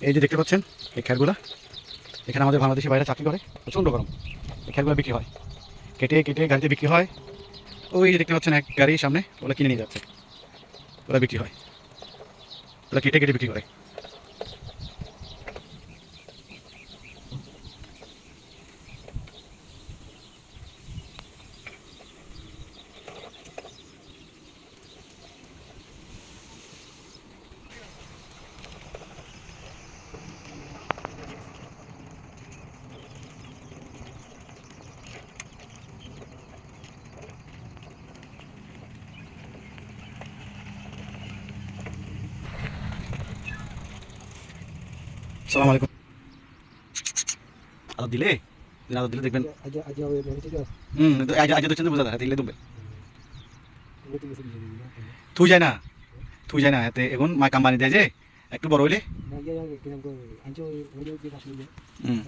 এই যে দেখতে পাচ্ছেন, এই খ্যারগুলা এখানে আমাদের বাংলাদেশে বাইরে চাকরি করে, প্রচণ্ড গরম। এই খ্যারগুলো বিক্রি হয়। কেটে কেটে গাড়িতে বিক্রি হয়। ওই যে দেখতে পাচ্ছেন এক গাড়ির সামনে, ওরা কিনে নিয়ে যাচ্ছে। ওরা বিক্রি হয়। ওরা কেটে কেটে বিক্রি করে। সালাম আলাইকুম। আদর দিলে? আদর দিলে দেখবেন। হুম আজ তো বোঝা যায় দিলে তুমি থুই যায় না, থুই যায় না এতে এখন মা কাম্পানি দেয় যে, একটু বড় হইলে। হুম।